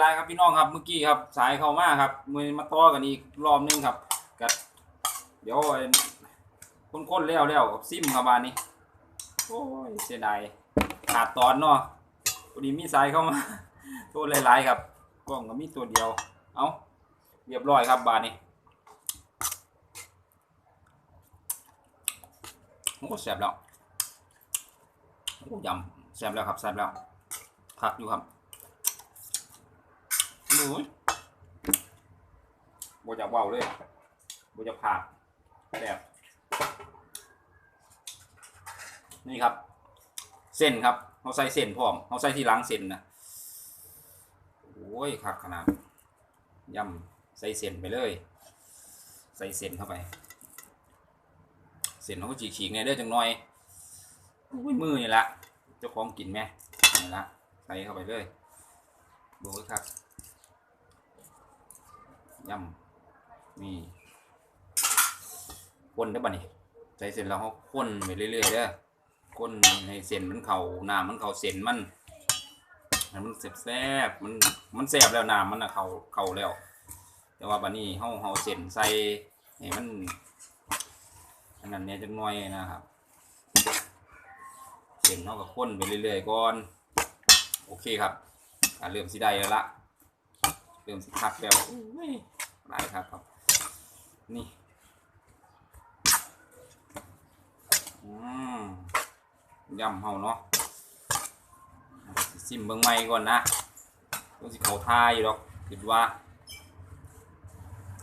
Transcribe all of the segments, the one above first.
ไรครับพี่น้องครับเมื่อกี้ครับสายเข้ามาครับมือมาต่อกันอีกรอบนึงครับกับเดี๋ยวค้นๆแล้วแล้วกับซิมครับบานนี้โอ้ยเสียดายขาดตอนเนาะพอดีมีสายเข้ามาตัวหลายๆครับกล้องก็มีตัวเดียว เอาเรียบร้อยครับบานนี้โอ้แซ่บแล้วโอ้ยำแซ่บแล้วครับแซ่บแล้วคักอยู่ครับ หนูบจะเบาเลยบจะผ่าแบบนี่ครับ เส้นครับเขาใส่เส้นพร้อมเขาใส่ที่ล้างเส้นนะโอ้ยครับขนาดย่ำใส่เส้นไปเลย ใส่เส้นเข้าไป เส้นเขาก็จีขีกเนี่ยเด้อจังหน่อยอุ้ยมือนี่ละเจ้าของกินไหมนี่ละใส่เข้าไปเลยดูครับ ย่ำมีคนได้อบ่นี่ใจเสร็จแล้วเขาคนไปเรื่อยๆเด้อคนในเส้นมันเข่าน้ำมันเข่าเส้นมันมันแซ่บๆมันมันแซ่บแล้วน้ำมันนะเข่าเข่าแล้ว แต่ว่าบัดนี้เฮาเฮาเส้นใส่ให้มันอันนั้นเนี่ยจังน่อยนะครับเส้นเฮาก็คนไปเรื่อยๆก่อนโอเคครับเริ่มสิได้แล้วละเริ่มสิคักแล้วอ หลายครับครับนี่อืมยำเฮาเนาะซิมเบิ่งใหม่ก่อนนะต้องสิเขาทายอยู่ดอกคิดว่า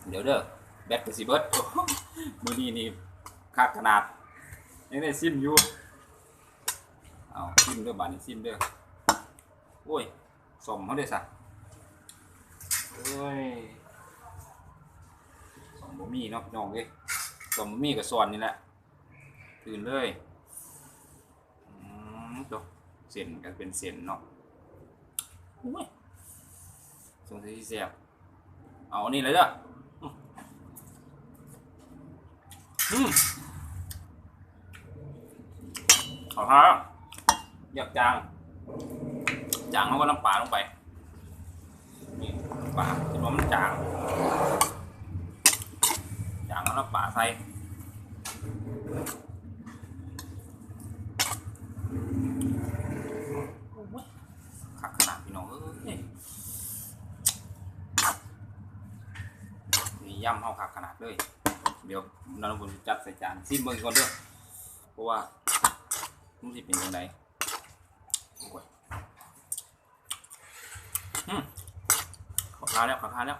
เดี๋ยวเด้อแบตก็สิเบิดโอ้โหมือนี้นี่คักขนาดยังได้ซิมอยู่เอาซิมเด้อบาดนี้ซิมเด้อโอ้ยสมเขาได้อสะโอ้ย บะหมี่เนาะน้องเอ้ยสองบะหมี่กับส่วนนี่แหละตื่นเลยอืมตัวเส้นกันเป็นเส้นเนาะโอ้ยสงสัยสิแซ่บเอาอันนี่เลยเด้ออืมขอืมเอาฮะอยากจาง จางเขาก็น้ำปลาลงไป นี่ปลาที่ว่ามันจาง จางแล้วเราปลาใส่ขักขนาดพี่น้องเอ้ยนี่ย่ำเข้าขักขนาดเลย เดี๋ยวนันบุญจัดใส่จานซิมเบิ้งก่อนเด้อเพราะว่ามันสิเป็นยังไงโอ้ยอืมขอทานแล้วขอทานแล้ว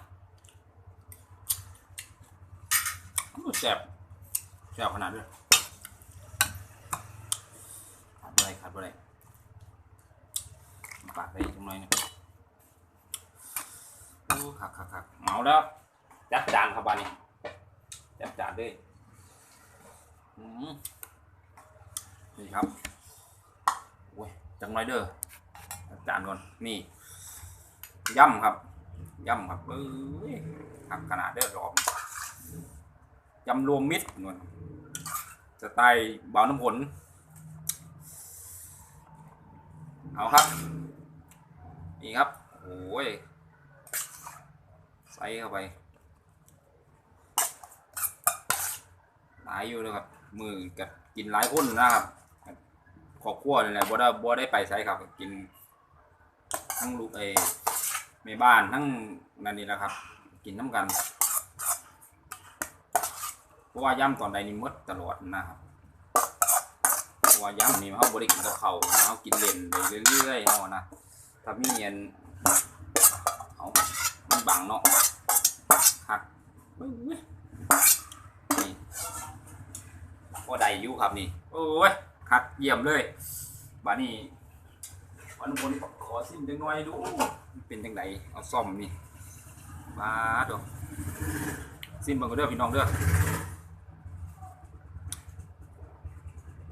อู้ แซ่บแซ่บขนาดด้วยขาดอะไรขาดอะไรมาปาดไปอีกตรงหน่อยหนึงอู้ขักขักขักเมาแล้วจัดจานครับบ้านนี้จัดจานด้วยอืมนี่ครับโอ้ยจังไรเด้อจัดจานก่อนนี่ย่ำครับย่ำครับเอ้ยทำขนาดเด้อรอบ ยำรวมมิตรนวลสไตล์เบาน้ำผล เอาครับ นี่ครับ โอ้ยใส่เข้าไปหลายอยู่เลยครับ มือกับกินหลายคนนะครับขอบครัวเลยแหละบ่ได้บ่ได้ไปใช้ครับ กิน ทั้งลูกเอแม่บ้านทั้งนั่นนี่แหละครับ กินน้ำกัน ราะว่าย่ำตอนใดนี่มดตลอดนะครับเพราะว่าย่ำนี่เขาบริกินกับเขาเขากินเล่นไปเรื่อยๆเขานะถ้ามีเงินเอามันบังเนาะหักเฮ้ยนี่ก็ได้อยู่ครับนี่ โอ้ยคักเยี่ยมเลยบานี้วันบนขอซิมจังหน่อยดูเป็นจังไดเอาซ่อมนี่มาดูซิมเบิ่งก็เด้อพี่น้องเด้อ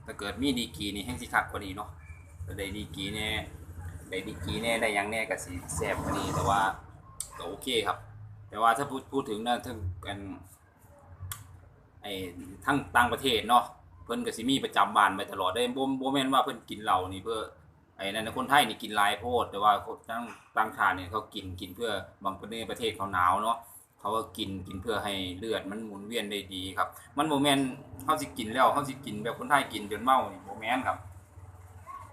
ถ้าเกิดมีดีกีนี่แห้งสิคักกว่านี้เนาะได้ดีกีแน่ได้ดีกีแน่ได้ยังแน่ก็สิแซ่บกว่านี้แต่ว่าก็โอเคครับ แต่ว่าถ้าพูดพูดถึงนะถึงกันไอ้ทั้งต่างประเทศเนาะเพิ่นก็สิมีประจำบ้านไปตลอดได้บ่บ่แม่นว่าเพิ่นกินเหล้านี่เพื่อไอ้นั่นคนไทยนี่กินลายโพดแต่ว่าต่างต่างชาติเนี่ยเขากินกินเพื่อบางประเทศประเทศเขาหนาวเนาะ เขาก็กินกินเพื่อให้เลือดมันหมุนเวียนได้ดีครับ มันโมแมนเฮาสิกินแล้วเฮาสิกินแบบคนไทยกินจนเมานี่โมแมนครับ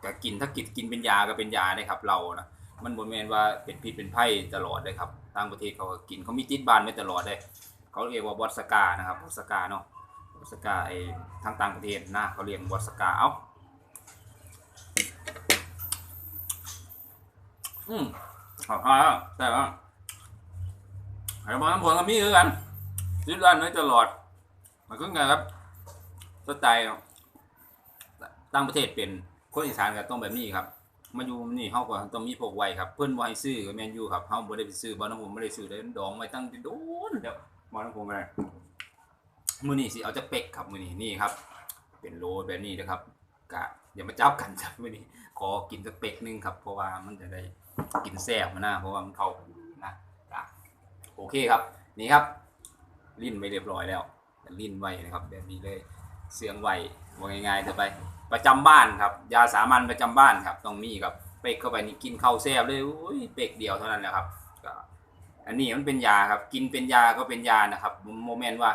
แต่กินถ้ากินกินเป็นยาก็เป็นยาได้ครับ เรานะมันโมแมนว่าเป็นพิษเป็นไผ่ตลอดเลยครับต่างประเทศเขาก็กินเขามีติดบานไว้ตลอดเลยเขาเรียกว่าบอสกานะครับบอสกาเนาะบอสกาไอ้ทางต่างประเทศนะเขาเรียกบอสกาเอ้าอืมขอบคุณครับแต่ว่า ไอ้บอลน้ำผลกับมีคือกันยึดร้านไว้ตลอด มันก็ไงครับสไตล์ต่างประเทศเป็นคนอีสานก็ต้องแบบนี้ครับ มาอยู่นี่เฮาก็ต้องมีพวกไว้ครับ เพิ่นบ่ให้ซื้อก็แม่นอยู่ครับเฮาบ่ได้ไปซื้อบ่น้ำผมบ่ได้ซื้อได้ดองไว้ตั้งแต่โดนแล้วบ่น้ำผมอะไรมื้อนี้สิเอาจะเป็กครับมื้อนี้นี่ครับ เป็นโลแบบนี้นะครับกะอย่ามาจับกันจับมื้อนี้ขอกินสเปกนึงครับ เพราะว่ามันจะได้กินแซ่บมานะเพราะว่ามันเข้ากันดีนะกะ โอเคครับ นี่ครับลิ้นไปเรียบร้อยแล้วลิ้นไว้นะครับแบบนี้เลยเสียงไว้ว่าง่ายๆจะไปประจำบ้านครับ ยาสามัญประจำบ้านครับต้องมีครับเป๊กเข้าไปนี่กินข้าวแซ่บเลยอุ้ยเป๊กเดียวเท่านั้นแหละครับอันนี้มันเป็นยาครับ กินเป็นยาก็เป็นยานะครับโมเมนต์ว่า